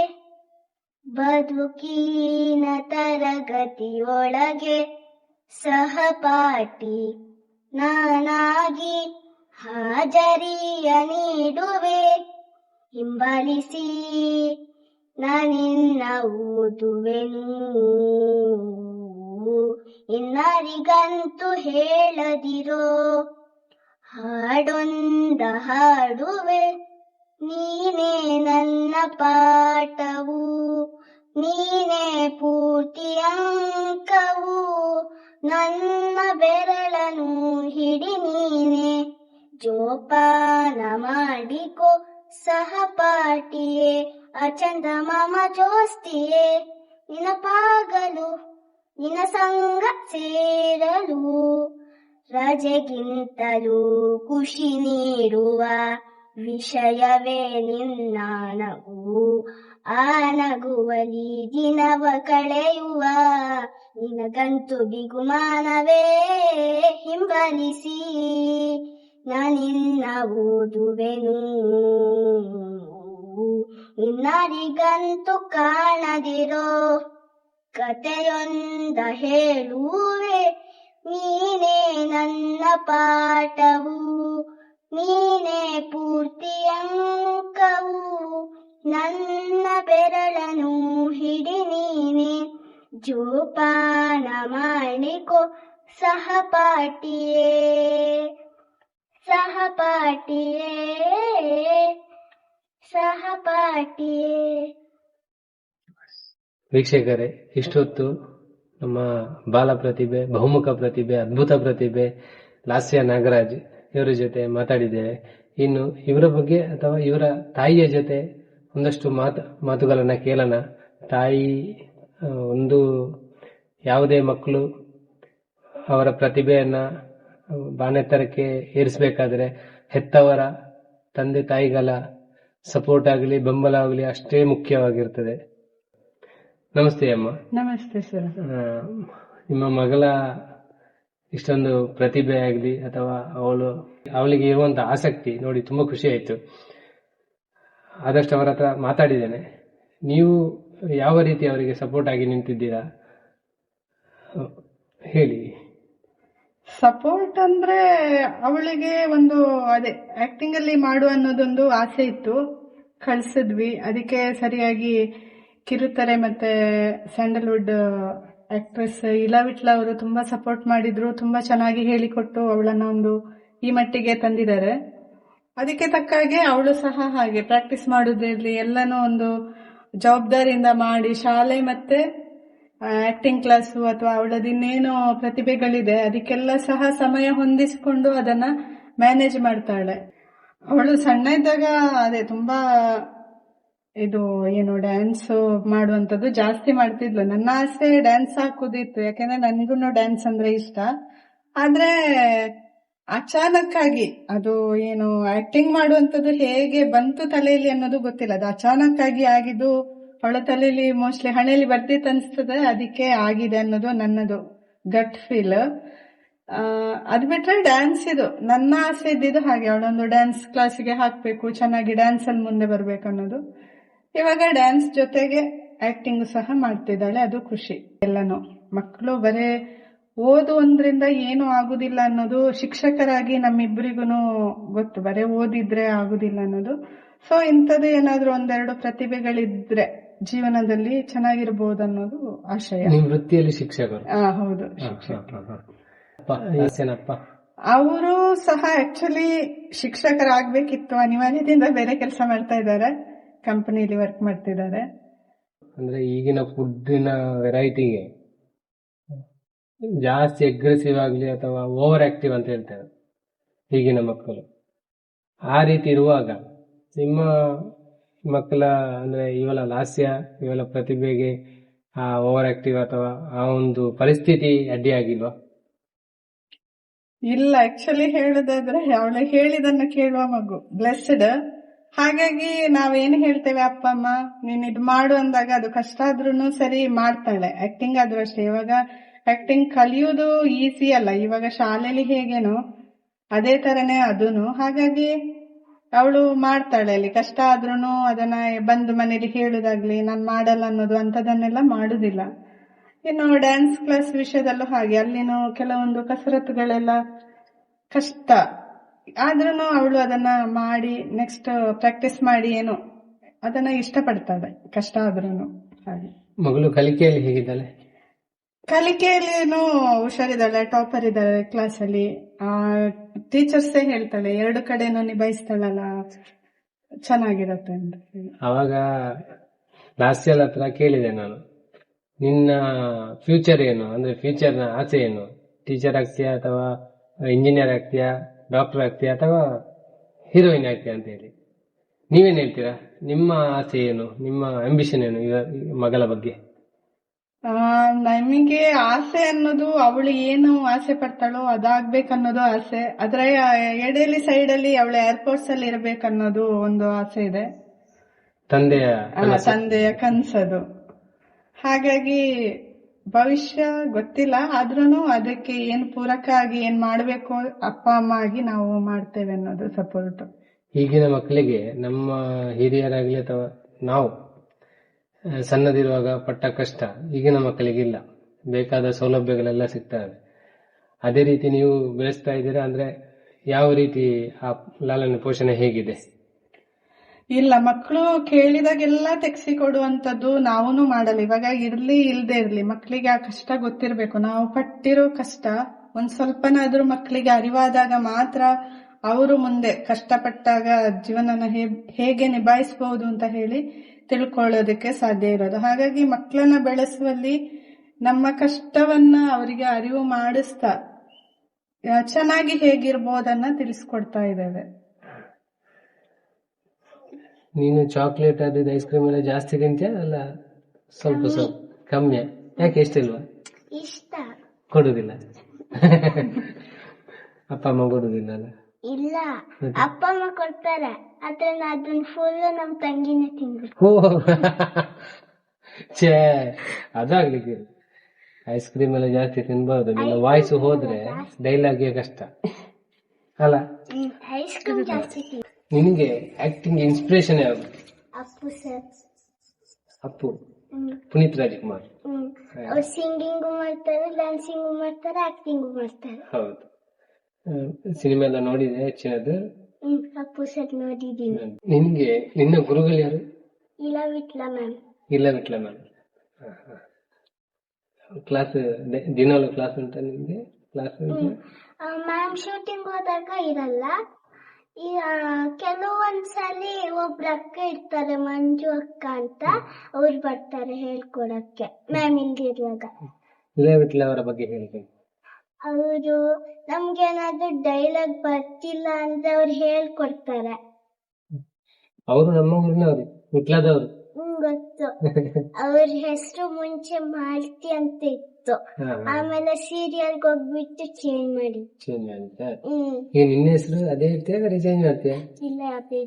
Speaker 1: ಬದುಕಿನ ತರಗತಿಯೊಳಗೆ ಸಹಪಾಠಿ ನಾನಾಗಿ ಹಾಜರಿಯ ನೀಡುವೆ. ಹಿಂಬಾಲಿಸಿ ನಾನಿನ್ನ ಓದುವೆನು ಇನ್ನಾರಿಗಂತೂ ಹೇಳದಿರೋ ಹಾಡೊಂದ ಹಾಡುವೆ. ನೀನೇ ನನ್ನ ಪಾಠವು, ನೀನೇ ಪೂರ್ತಿ ಅಂಕವು. ನನ್ನ ಬೆರಳನು ಹಿಡಿ ನೀನೆ, ಜೋಪಾನ ಮಾಡಿಕೋ ಸಹಪಾಠಿಯೇ ಅಚಂದ ಮಾಮ ಜೋಸ್ತಿಯೇ, ನಿನಪಾಗಲು ನಿನ ಸಂಗ ಸೇರಲು, ರಜೆಗಿಂತಲೂ ಖುಷಿ ನೀಡುವ ವಿಷಯವೇ ನಿನ್ನ ನಗು. ಆ ನಗುವಲಿ ದಿನವ ಕಳೆಯುವ ನಿನಗಂತೂ ಬಿಗುಮಾನವೇ? ಹಿಂಬಲಿಸಿ ನಾನಿನ್ನ ಓದುವೆನು. ಇನ್ನಾರಿಗಂತೂ ಕಾಣದಿರೋ ಕತೆಯೊಂದ ಹೇಳುವೆ. ನೀನೇ ನನ್ನ ಪಾಠವು, ನೀನೇ ಪೂರ್ತಿ ಅಂಕವು. ನನ್ನ ಬೆರಳನು ಹಿಡಿ ನೀನೆ. ಜೋಪಾನ ಮಾಡಿಕೋ ಸಹಪಾಠಿಯೇ ಸಹಪಾಠಿಯೇ ಸಹಪಾಠಿಯೇ
Speaker 2: ವೀಕ್ಷಕರೇ, ಇಷ್ಟೊತ್ತು ನಮ್ಮ ಬಾಲ ಪ್ರತಿಭೆ, ಬಹುಮುಖ ಪ್ರತಿಭೆ, ಅದ್ಭುತ ಪ್ರತಿಭೆ, ಲಾಸ್ಯ ನಾಗರಾಜ್ ಇವರ ಜೊತೆ ಮಾತಾಡಿದ್ದೇವೆ. ಇನ್ನು ಇವರ ಬಗ್ಗೆ ಅಥವಾ ಇವರ ತಾಯಿಯ ಜೊತೆ ಒಂದಷ್ಟು ಮಾತು, ಮಾತುಗಳನ್ನ ಕೇಳೋಣ. ತಾಯಿ ಒಂದು ಯಾವುದೇ ಮಕ್ಕಳು ಅವರ ಪ್ರತಿಭೆಯನ್ನ ಬಾಣೆತ್ತರಕ್ಕೆ ಏರಿಸಬೇಕಾದ್ರೆ ಹೆತ್ತವರ ತಂದೆ ತಾಯಿಗಳ ಸಪೋರ್ಟ್ ಆಗಲಿ ಬೆಂಬಲ ಆಗಲಿ ಅಷ್ಟೇ ಮುಖ್ಯವಾಗಿರ್ತದೆ. ನಮಸ್ತೆ ಅಮ್ಮ.
Speaker 3: ನಮಸ್ತೆ ಸರ್
Speaker 2: ನಿಮ್ಮ ಮಗಳ ಇಷ್ಟೊಂದು ಪ್ರತಿಭೆ ಆಗಲಿ ಅಥವಾ ಅವಳು ಅವಳಿಗೆ ಇರುವಂತ ಆಸಕ್ತಿ ನೋಡಿ ತುಂಬಾ ಖುಷಿ ಆಯ್ತು. ಆದಷ್ಟು ಅವರ ಹತ್ರ ಮಾತಾಡಿದ್ದೇನೆ. ನೀವು ಯಾವ ರೀತಿ ಅವರಿಗೆ ಸಪೋರ್ಟ್ ಆಗಿ ನಿಂತಿದ್ದೀರಾ? ಹೇಳಿ.
Speaker 3: ಸಪೋರ್ಟ್ ಅಂದ್ರೆ ಅವಳಿಗೆ ಒಂದು, ಅದೇ ಆಕ್ಟಿಂಗ್ ಅಲ್ಲಿ ಮಾಡು ಅನ್ನೋದೊಂದು ಆಸೆ ಇತ್ತು. ಕಳ್ಸಿದ್ವಿ. ಅದಕ್ಕೆ ಸರಿಯಾಗಿ ಕಿರುತೆರೆ ಮತ್ತೆ ಸ್ಯಾಂಡಲ್ವುಡ್ ಆಕ್ಟ್ರೆಸ್ ಇಲಾ ವಿಟ್ಲ ಅವರು ತುಂಬಾ ಸಪೋರ್ಟ್ ಮಾಡಿದ್ರು. ತುಂಬಾ ಚೆನ್ನಾಗಿ ಹೇಳಿಕೊಟ್ಟು ಅವಳನ್ನ ಒಂದು ಈ ಮಟ್ಟಿಗೆ ತಂದಿದ್ದಾರೆ. ಅದಕ್ಕೆ ತಕ್ಕ ಹಾಗೆ ಅವಳು ಸಹ ಹಾಗೆ ಪ್ರಾಕ್ಟೀಸ್ ಮಾಡೋದಿರಲಿ ಎಲ್ಲನೂ ಒಂದು ಜವಾಬ್ದಾರಿಯಿಂದ ಮಾಡಿ ಶಾಲೆ ಮತ್ತೆ ಆಕ್ಟಿಂಗ್ ಕ್ಲಾಸು ಅಥವಾ ಅವಳದ್ದು ಇನ್ನೇನು ಪ್ರತಿಭೆಗಳಿದೆ, ಅದಕ್ಕೆಲ್ಲ ಸಹ ಸಮಯ ಹೊಂದಿಸಿಕೊಂಡು ಅದನ್ನ ಮ್ಯಾನೇಜ್ ಮಾಡ್ತಾಳೆ. ಅವಳು ಸಣ್ಣ ಇದ್ದಾಗ ಅದೇ ತುಂಬಾ ಇದು ಏನು ಡ್ಯಾನ್ಸ್ ಮಾಡುವಂತದ್ದು ಜಾಸ್ತಿ ಮಾಡ್ತಿದ್ಲು. ನನ್ನ ಆಸೆ ಡ್ಯಾನ್ಸ್ ಹಾಕುದಿತ್ತು. ಯಾಕೆಂದ್ರೆ ನನ್ಗೂ ಡ್ಯಾನ್ಸ್ ಅಂದ್ರೆ ಇಷ್ಟ. ಆದ್ರೆ ಅಚಾನಕ್ ಅದು ಏನು ಆಕ್ಟಿಂಗ್ ಮಾಡುವಂತದ್ದು ಹೇಗೆ ಬಂತು ತಲೆಯಲ್ಲಿ ಅನ್ನೋದು ಗೊತ್ತಿಲ್ಲ. ಅದು ಅಚಾನಕ್ ಆಗಿ ಆಗಿದ್ದು, ಅವಳ ತಲೆಯಲ್ಲಿ ಮೋಸ್ಟ್ಲಿ ಹಣೆಯಲ್ಲಿ ಬರ್ತಿತ್ತು ಅನ್ಸ್ತದೆ ಅದಕ್ಕೆ ಆಗಿದೆ ಅನ್ನೋದು ನನ್ನದು ಗಟ್ ಫೀಲ್ ಅದ್ ಬಿಟ್ರೆ ಡ್ಯಾನ್ಸ್ ಇದು. ನನ್ನ ಆಸೆ ಇದ್ದಿದ್ದು ಹಾಗೆ. ಅವಳೊಂದು ಡ್ಯಾನ್ಸ್ ಕ್ಲಾಸಿಗೆ ಹಾಕ್ಬೇಕು, ಚೆನ್ನಾಗಿ ಡ್ಯಾನ್ಸ್ ಅಲ್ಲಿ ಮುಂದೆ ಬರ್ಬೇಕು ಅನ್ನೋದು. ಇವಾಗ ಡ್ಯಾನ್ಸ್ ಜೊತೆಗೆ ಆಕ್ಟಿಂಗ್ ಸಹ ಮಾಡ್ತಿದ್ದಾಳೆ. ಅದು ಖುಷಿ. ಎಲ್ಲಾನು. ಮಕ್ಕಳು ಬರೇ ಓದು ಒಂದ್ರಿಂದ ಏನು ಆಗುದಿಲ್ಲ ಅನ್ನೋದು ಶಿಕ್ಷಕರಾಗಿ ನಮ್ಮಿಬ್ಬರಿಗೂ ಗೊತ್ತು. ಬರೇ ಓದಿದ್ರೆ ಆಗುದಿಲ್ಲ ಅನ್ನೋದು. ಸೊ ಇಂಥದ್ದು ಏನಾದ್ರು ಒಂದೆರಡು ಪ್ರತಿಭೆಗಳಿದ್ರೆ ಜೀವನದಲ್ಲಿ ಚೆನ್ನಾಗಿರ್ಬೋದು ಅನ್ನೋದು ಆಶಯ.
Speaker 2: ವೃತ್ತಿಯಲ್ಲಿ ಶಿಕ್ಷಕರು.
Speaker 3: ಹೌದು ಅವರು ಸಹ ಆಕ್ಚುಲಿ ಶಿಕ್ಷಕರಾಗ್ಬೇಕಿತ್ತು. ಅನಿವಾರ್ಯದಿಂದ ಬೇರೆ ಕೆಲಸ ಮಾಡ್ತಾ ಇದ್ದಾರೆ. ಕಂಪನಿಲಿ ವರ್ಕ್ ಮಾಡ್ತಿದ್ದಾರೆ.
Speaker 2: ಅಂದ್ರೆ ಈಗಿನ ಫುಡ್ಡಿನ ವೆರೈಟಿಗೆ ಜಾಸ್ತಿ ಅಗ್ರೆಸಿವ್ ಆಗಲಿ ಅಥವಾ ಓವರ್ ಆಕ್ಟಿವ್ ಅಂತ ಹೇಳ್ತೇವೆ ಈಗಿನ ಮಕ್ಕಳು. ಆ ರೀತಿ ಇರುವಾಗ ನಿಮ್ಮ ಮಕ್ಕಳ ಅಂದರೆ ಇವಳ ಲಾಸ್ಯ ಇವಳ ಪ್ರತಿಭೆಗೆ ಆ ಓವರ್ ಆಕ್ಟಿವ್ ಅಥವಾ ಆ ಒಂದು ಪರಿಸ್ಥಿತಿ ಅಡ್ಡಿಯಾಗಿಲ್ವಾ
Speaker 3: ಇಲ್ಲ ಆಕ್ಚುಲಿ ಹೇಳುದಾದ್ರೆ ಅವಳು ಹೇಳಿದನ್ನ ಕೇಳುವ ಮಗು ಬ್ಲೆಸ್ಡ್ ಹಾಗಾಗಿ ನಾವೇನ್ ಹೇಳ್ತೇವೆ, ಅಪ್ಪ, ಅಮ್ಮ, ನೀನ್ ಇದ್ ಮಾಡು ಅಂದಾಗ ಅದು ಕಷ್ಟ ಆದ್ರೂನು ಸರಿ ಮಾಡ್ತಾಳೆ. ಆಕ್ಟಿಂಗ್ ಆದ್ರೂ ಅಷ್ಟೇ. ಇವಾಗ ಆಕ್ಟಿಂಗ್ ಕಲಿಯೋದು ಈಸಿ ಅಲ್ಲ. ಇವಾಗ ಶಾಲೆಲಿ ಹೇಗೇನೋ ಅದೇ ತರನೇ ಅದೂನು. ಹಾಗಾಗಿ ಅವಳು ಮಾಡ್ತಾಳೆ ಅಲ್ಲಿ. ಕಷ್ಟ ಆದ್ರೂ ಅದನ್ನ ಬಂದು ಮನೇಲಿ ಹೇಳುದಾಗ್ಲಿ, ನಾನ್ ಮಾಡಲ್ಲ ಅನ್ನೋದು ಅಂತದನ್ನೆಲ್ಲ ಮಾಡುದಿಲ್ಲ. ಇನ್ನು ಡ್ಯಾನ್ಸ್ ಕ್ಲಾಸ್ ವಿಷಯದಲ್ಲೂ ಹಾಗೆ. ಅಲ್ಲಿನೂ ಕೆಲವೊಂದು ಕಸರತ್ತುಗಳೆಲ್ಲ ಕಷ್ಟ. ಆದ್ರೂ ಅವಳು ಅದನ್ನ ಮಾಡಿ ನೆಕ್ಸ್ಟ್ ಪ್ರಾಕ್ಟೀಸ್ ಮಾಡಿ ಏನು ಅದನ್ನ ಇಷ್ಟಪಡ್ತಾಳೆ. ಕಷ್ಟ ಆದ್ರೂ ಹಾಗೆ.
Speaker 2: ಮಗಳು ಕಲಿಕೆಯಲ್ಲಿ ಹೇಗಿದ್ದಾಳೆ?
Speaker 3: ಕಲಿಕೆಯಲ್ಲಿನೂ ಹುಷಾರಿದ್ದಾಳೆ ಟಾಪರ್ ಇದ್ದಾಳೆ ಕ್ಲಾಸಲ್ಲಿ ಆ ಟೀಚರ್ಸೇ ಹೇಳ್ತಾಳೆ, ಎರಡು ಕಡೆನೂ ನಿಭಾಯಿಸ್ತಾಳಲ್ಲ, ಚೆನ್ನಾಗಿರತ್ತೆ ಅಂತ
Speaker 2: ಅವಾಗ ಇಯರ್ ಹತ್ರ ಕೇಳಿದೆ ನಾನು, ನಿನ್ನ ಫ್ಯೂಚರ್ ಏನು? ಅಂದ್ರೆ ಫ್ಯೂಚರ್ನ ಆಸೆ ಏನು? ಟೀಚರ್ ಆಗ್ತೀಯಾ ಅಥವಾ ಇಂಜಿನಿಯರ್ ಆಗ್ತೀಯಾ ಡಾಕ್ಟರ್ ಆಗ್ತೀಯಾ ಅಥವಾ ಹೀರೋಯಿನ್ ಆಗ್ತೀಯಾ ಅಂತ ಹೇಳಿ. ನೀವೇನ್ ಹೇಳ್ತೀರಾ? ನಿಮ್ಮ ಆಸೆ ಏನು? ನಿಮ್ಮ ಅಂಬಿಷನ್ ಏನು ಮಗಳ ಬಗ್ಗೆ?
Speaker 3: ನಮಗೆ ಆಸೆ ಅನ್ನೋದು ಅವಳು ಏನು ಆಸೆ ಪಡ್ತಾಳೋ ಅದಾಗ್ಬೇಕನ್ನೋದು ಆಸೆ. ಅದ್ರ ಎಡೇಲಿ ಸೈಡ್ ಅಲ್ಲಿ ಅವಳು ಏರ್ಪೋರ್ಟ್ಸ್ ಅಲ್ಲಿ ಇರ್ಬೇಕನ್ನೋದು ಒಂದು ಆಸೆ ಇದೆ.
Speaker 2: ತಂದೆಯ
Speaker 3: ಆ, ತಂದೆಯ ಕನ್ಸದು. ಹಾಗಾಗಿ ಭವಿಷ್ಯ ಗೊತ್ತಿಲ್ಲ ಆದ್ರೂ ಅದಕ್ಕೆ ಏನ್ ಪೂರಕ ಆಗಿ ಏನ್ ಮಾಡ್ಬೇಕು ಅಪ್ಪ ಅಮ್ಮ ಆಗಿ ನಾವು ಮಾಡ್ತೇವೆ ಅನ್ನೋದು ಸಪೋರ್ಟ್.
Speaker 2: ಈಗಿನ ಮಕ್ಕಳಿಗೆ ನಮ್ಮ ಹಿರಿಯರಾಗ್ಲಿ ಅಥವಾ ನಾವು ಆ, ಸಣ್ಣದಿರುವಾಗ ಪಟ್ಟ ಕಷ್ಟ ಈಗಿನ ಮಕ್ಕಳಿಗೆ ಇಲ್ಲ ಬೇಕಾದ ಸೌಲಭ್ಯಗಳೆಲ್ಲ ಸಿಗ್ತವೆ. ಅದೇ ರೀತಿ ನೀವು ಬೆಳೆಸ್ತಾ ಇದ್ದೀರಾ ಅಂದ್ರೆ ಯಾವ ರೀತಿ ಆ ಲಾಲನ ಪೋಷಣೆ ಹೇಗಿದೆ?
Speaker 3: ಇಲ್ಲ, ಮಕ್ಕಳು ಕೇಳಿದಾಗೆಲ್ಲ ತೆಗ್ಸಿ ಕೊಡುವಂತದ್ದು ನಾವೂನು ಮಾಡಲ್ಲ. ಇವಾಗ ಇರ್ಲಿ, ಇಲ್ದೇ ಇರ್ಲಿ, ಮಕ್ಕಳಿಗೆ ಆ ಕಷ್ಟ ಗೊತ್ತಿರ್ಬೇಕು. ನಾವು ಪಟ್ಟಿರೋ ಕಷ್ಟ ಒಂದ್ ಸ್ವಲ್ಪನಾದ್ರೂ ಮಕ್ಕಳಿಗೆ ಅರಿವಾದಾಗ ಮಾತ್ರ ಅವರು ಮುಂದೆ ಕಷ್ಟಪಟ್ಟಾಗ ಜೀವನನ ಹೇಗೆ ನಿಭಾಯಿಸಬಹುದು ಅಂತ ಹೇಳಿ ತಿಳ್ಕೊಳ್ಳೋದಕ್ಕೆ ಸಾಧ್ಯ ಇರೋದು. ಹಾಗಾಗಿ ಮಕ್ಕಳನ್ನ ಬೆಳೆಸುವಲ್ಲಿ ನಮ್ಮ ಕಷ್ಟವನ್ನ ಅವರಿಗೆ ಅರಿವು ಮಾಡಿಸ್ತಾ ಚೆನ್ನಾಗಿ ಹೇಗಿರ್ಬೋದನ್ನ ತಿಳಿಸ್ಕೊಡ್ತಾ ಇದ್ದೇವೆ.
Speaker 2: ನೀನು ಚಾಕ್ಲೇಟ್ ಅದು ಐಸ್ ಕ್ರೀಮ್ ಎಲ್ಲ ಜಾಸ್ತಿ ತಿಂತೀಯ ಅಲ್ಲ ಸ್ವಲ್ಪ ಸ್ವಲ್ಪ ಕಮ್ಮಿ? ಯಾಕೆ ಇಷ್ಟಿಲ್ವಾ?
Speaker 1: ಇಷ್ಟ.
Speaker 2: ಕೊಡುದಿಲ್ಲ. ಅಪ್ಪ ಅಮ್ಮ ಕೊಡುದಿಲ್ಲ ಅಲ್ಲ?
Speaker 1: ಇಲ್ಲ. ಅಪ್ಪ ಅಮ್ಮ ಕೊಡ್ತಾರೆ. ಆದ್ರೆ ನಾ ಅದನ್ನ ಫುಲ್ ನಮ್ ತಂಗಿನೇ ತಿಂದ್ರು
Speaker 2: ಓ ಛೇ ಅದಾಗ್ಲಿಕ್ಕೆ ಐಸ್ ಕ್ರೀಮ್ ಎಲ್ಲ ಜಾಸ್ತಿ ತಿನ್ಬಾರ್ದು. ನಿನ್ನ ವಾಯ್ಸ್ ಹೋದ್ರೆ ಡೈಲಾಗ್ ಕಷ್ಟ. ಅಲ್ಲ?
Speaker 1: ಐಸ್ ಕ್ರೀಮ್ ಜಾಸ್ತಿ ತಿಂದ್ರು
Speaker 2: ನಿನಗೆ ಆಕ್ಟಿಂಗ್ ಇನ್ಸ್ಪಿರೇಷನ್ ಯಾವುದು?
Speaker 1: ಅಪ್ಪು ಸರ್
Speaker 2: ಅಪ್ಪು. ಪುನೀತ್ ರಾಜ್ಕುಮಾರ್.
Speaker 1: ಸಿಂಗಿಂಗ್ ಅವ್ರು ಸಿಂಗಿಂಗು ಮಾಡ್ತಾರೆ ಡ್ಯಾನ್ಸಿಂಗು ಮಾಡ್ತಾರೆ ಆಕ್ಟಿಂಗು ಮಾಡ್ತಾರೆ.
Speaker 2: ಹೌದು. ಸಿನಿಮಾ ಎಲ್ಲ ನೋಡಿದೆ ಹೆಚ್ಚಿನದು.
Speaker 1: ಅಪ್ಪು ಸರ್ ನೋಡಿದೀನಿ
Speaker 2: ನಿನ್ಗೆ ನಿನ್ನ ಗುರುಗಳು ಯಾರು?
Speaker 1: ಇಲ್ಲ ವಿಟ್ಲ ಮ್ಯಾಮ್.
Speaker 2: ಇಲ್ಲ ವಿಟ್ಲ ಮ್ಯಾಮ್ ಕ್ಲಾಸ್ ದಿನಾಲು ಕ್ಲಾಸ್ ಅಂತ ನಿಮ್ಗೆ? ಕ್ಲಾಸ್
Speaker 1: ಮ್ಯಾಮ್ ಶೂಟಿಂಗ್ ಹೋದಾಗ ಇರಲ್ಲ. ಈ ಕೆಲವೊಂದ್ಸಲಿ ಒಬ್ರ ಅಕ್ಕ ಇರ್ತಾರೆ ಮಂಜು ಅಕ್ಕ ಅಂತ. ಅವ್ರು ಬರ್ತಾರೆ ಹೇಳ್ಕೊಡಕ್ಕೆ. ಮ್ಯಾಮ್ ಇಲ್ದಿರುವಾಗ
Speaker 2: ಇಲ್ಲ ವಿಟ್ಲ ಅವರ ಬಗ್ಗೆ ಹೇಳ್ಬೇಕು.
Speaker 1: ಅವರು ನಮ್ಗೇನಾದ್ರೂ ಡೈಲಾಗ್ ಬರ್ತಿಲ್ಲ ಅಂತ ಅವ್ರು ಹೇಳ್ಕೊಡ್ತಾರೆ.
Speaker 2: ಅವರು ನಮ್ಮ ಊರಿನವರು ವಿಟ್ಲದವರು.
Speaker 1: ಹ್ಮ್ ಗೊತ್ತು. ಅವ್ರ ಹೆಸರು ಮುಂಚೆ ಮಾಲ್ತಿ ಅಂತ ಇತ್ತು. ಆಮೇಲೆ ಸೀರಿಯಲ್ ಹೋಗ್ಬಿಟ್ಟು ಚೇಂಜ್ ಮಾಡಿ.
Speaker 2: ಚೇಂಜ್ ಮಾಡಿದ್ದ
Speaker 1: ಹ್ಮ್.
Speaker 2: ಈಗ ನಿನ್ನ ಹೆಸರು ಅದೇ ಇರ್ತೀಯ ಚೇಂಜ್ ಮಾಡ್ತೀಯ?
Speaker 1: ಇಲ್ಲ ಅದೇ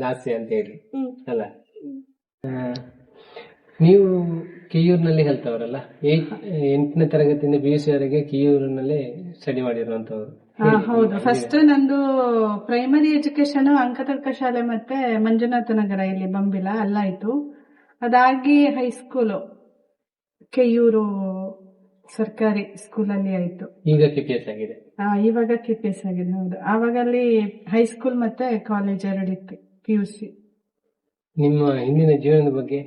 Speaker 2: ಲಾಸ್ಯ ಅಂತ ಹೇಳಿ.
Speaker 1: ಹ್ಮ್.
Speaker 2: ಅಲ್ಲ? ಆ, ನೀವು ಕಿಯೂರ್ನಲ್ಲಿ ಹೇಳ್ತವರಲ್ಲ ಏಟ್ ಎಂಟನೇ ತರಗತಿಯಿಂದ ಬಿ. ಸಿ. ವರೆಗೆ ಕಿಯೂರಿನಲ್ಲಿ ಸ್ಟಡಿ ಮಾಡಿರುವಂತವ್ರು
Speaker 3: ಹೌದು. ಫಸ್ಟ್ ನಂದು ಪ್ರೈಮರಿ ಎಜುಕೇಶನ್ ಅಂಕತರ್ಕ ಶಾಲೆ ಮತ್ತೆ ಮಂಜುನಾಥ ನಗರ ಇಲ್ಲಿ ಬಂಬಿಲ ಅಲ್ಲಾಯ್ತು ಅದಾಗಿ ಹೈಸ್ಕೂಲ್ ಕೆಯೂರು ಸರ್ಕಾರಿ ಸ್ಕೂಲಲ್ಲಿ ಆಯ್ತು.
Speaker 2: ಈಗ ಕೆಪಿಎಸ್ ಎಸ್ ಆಗಿದೆ.
Speaker 3: ಹಾ ಇವಾಗ ಕೆಪಿಎಸ್ ಆಗಿದೆ ಹೌದು. ಆವಾಗ ಅಲ್ಲಿ ಹೈಸ್ಕೂಲ್ ಮತ್ತೆ ಕಾಲೇಜ್ ಎರಡಿತ್ತು ಪಿ ಯು ಸಿ
Speaker 2: ನಿಮ್ಮ ಹಿಂದಿನ ಜೀವನದ ಬಗ್ಗೆ?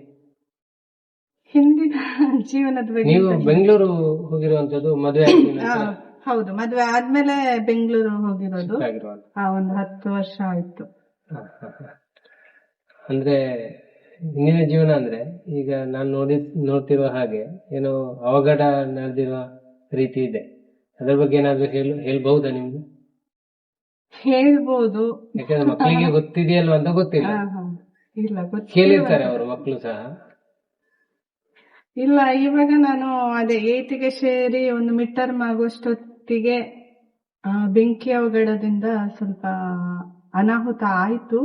Speaker 3: ಹಿಂದಿನ ಜೀವನದ ಬಗ್ಗೆ
Speaker 2: ನೀವು ಬೆಂಗಳೂರು ಹೋಗಿರುವಂತದ್ದು ಮದುವೆ ಆಗಿದ ನಂತರ?
Speaker 3: ಹೌದು ಮದ್ವೆ ಆದ್ಮೇಲೆ ಬೆಂಗಳೂರು ಹೋಗಿರೋದು.
Speaker 2: ಆಗಿರುವಂತ
Speaker 3: ಆ ಒಂದು ಹತ್ತು ವರ್ಷ ಆಯ್ತು.
Speaker 2: ಹ, ಹ, ಹ. ಅಂದ್ರೆ ಹಿಂದಿನ ಜೀವನ ಅಂದ್ರೆ ಈಗ ನಾನು ನೋಡಿ ನೋಡ್ತಿರುವ ಹಾಗೆ ಏನೋ ಅವಘಡ ನಡೆದಿರುವ ರೀತಿ ಇದೆ. ಅದ್ರ ಬಗ್ಗೆ ಏನಾದ್ರು ಹೇಳು ಹೇಳ್ಬಹುದಾ ನಿಮ್ಗೆ?
Speaker 3: ಹೇಳ್ಬೋದು.
Speaker 2: ಯಾಕಂದ್ರೆ ಮಕ್ಕಳಿಗೆ ಗೊತ್ತಿದೆಯಲ್ವಾ ಅಂತ ಗೊತ್ತಿಲ್ಲ.
Speaker 3: ಆ, ಹಾ. ಇಲ್ಲ ಗೊತ್ತಿಲ್ಲ.
Speaker 2: ಕೇಳಿರ್ತಾರೆ ಅವರು ಮಕ್ಕಳು ಸಹ.
Speaker 3: ಇಲ್ಲ, ಇವಾಗ ನಾನು ಅದೇ ಏತಿಗೆ ಸೇರಿ ಒಂದು ಮಿಡ್ ಟರ್ಮ್ ಆಗೋಷ್ಟೊತ್ತಿಗೆ ಬೆಂಕಿ ಅವಘಡದಿಂದ ಸ್ವಲ್ಪ ಅನಾಹುತ ಆಯ್ತು.